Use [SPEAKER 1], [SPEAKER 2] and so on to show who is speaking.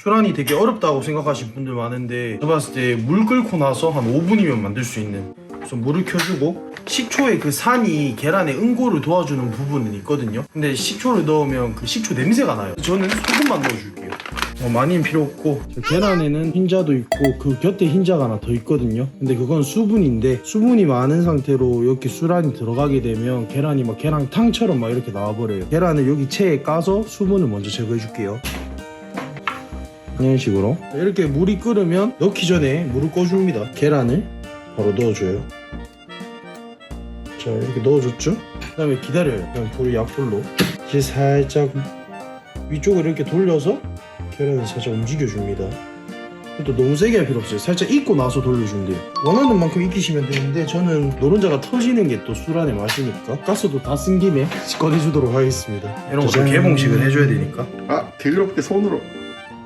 [SPEAKER 1] 수란이 되게 어렵다고 생각하시는 분들 많은데 제가 봤을 때 물 끓고 나서 한 5분이면 만들 수 있는 그래서 물을 켜주고 식초의 그 산이 계란의 응고를 도와주는 부분은 있거든요. 근데 식초를 넣으면 그 식초 냄새가 나요. 저는 소금만 넣어줄게요. 어, 많이는 필요 없고. 저 계란에는 흰자도 있고 그 곁에 흰자가 하나 더 있거든요. 근데 그건 수분인데 수분이 많은 상태로 이렇게 수란이 들어가게 되면 계란이 막 계란탕처럼 막 이렇게 나와버려요. 계란을 여기 체에 까서 수분을 먼저 제거해 줄게요 이런 식으로 이렇게 물이 끓으면 넣기 전에 물을 꺼줍니다. 계란을 바로 넣어줘요. 자 이렇게 넣어줬죠? 그 다음에 기다려요. 그냥 불 약불로. 이제 살짝 위쪽을 이렇게 돌려서 계란을 살짝 움직여줍니다. 또 너무 세게 할 필요 없어요. 살짝 익고 나서 돌려주면 돼요. 원하는 만큼 익히시면 되는데 저는 노른자가 터지는 게또 수란의 맛이니까 가스도 다 쓴 김에 꺼내주도록 하겠습니다. 이런 것도
[SPEAKER 2] 짜잔.
[SPEAKER 1] 개봉식을 해줘야 되니까.
[SPEAKER 2] 아, 더럽게 손으로.